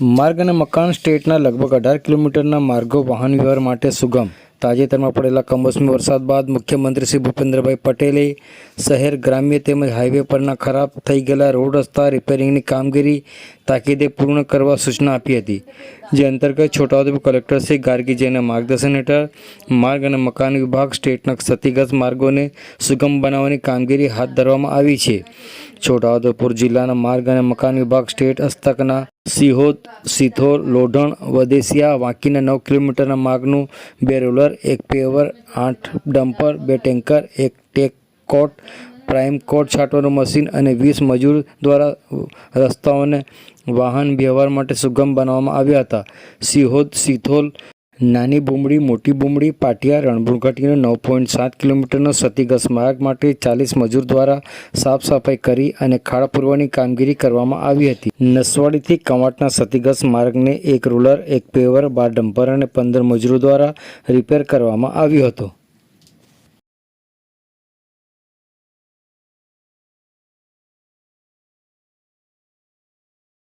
માર્ગ અને મકાન સ્ટેટના લગભગ અઢાર કિલોમીટરના માર્ગો વાહન વ્યવહાર માટે સુગમ. તાજેતરમાં પડેલા કમોસમી વરસાદ બાદ મુખ્યમંત્રી શ્રી ભૂપેન્દ્રભાઈ પટેલે શહેર ગ્રામ્ય તેમજ હાઈવે પરના ખરાબ થઈ ગયેલા રોડ રસ્તા રિપેરિંગની કામગીરી તાકીદે પૂર્ણ કરવા સૂચના આપી હતી. જે અંતર્ગત છોટાઉદેપુર કલેક્ટર શ્રી જૈનના માર્ગદર્શન હેઠળ માર્ગ અને મકાન વિભાગ સ્ટેટના ક્ષતિગ્રસ્ત માર્ગોને સુગમ બનાવવાની કામગીરી હાથ ધરવામાં આવી છે. છોટાઉદેપુર જિલ્લાના માર્ગ અને મકાન વિભાગ સ્ટેટ હસ્તકના સિહોદ, સિથોર, લોઢણ, વદેસિયા, વાંકીના નવ કિલોમીટરના માર્ગનું બે રોલર, એક પેવર, આઠ ડમ્પર, બે ટેન્કર, એક ટેક કોટ, પ્રાઇમ કોટ છાંટવાનું મશીન અને વીસ મજૂર દ્વારા રસ્તાઓને વાહન વ્યવહાર માટે સુગમ બનાવવામાં આવ્યા હતા. સિહોદ, સિથોલ નાની બુમડી, મોટી બુમડી, પાટિયા રણપુર ઘાટીનો નવ પોઈન્ટ સાત કિલોમીટરનો ક્ષતિગ્રસ્ત માર્ગ માટે ચાલીસ મજૂર દ્વારા સાફ સફાઈ કરી અને ખાડા પૂરવાની કામગીરી કરવામાં આવી હતી. નસવાડીથી કવાંટના ક્ષતિગ્રસ્ત માર્ગને એક રૂલર એક પેવર, બાર ડમ્પર અને પંદર મજૂરો દ્વારા રિપેર કરવામાં આવ્યો હતો.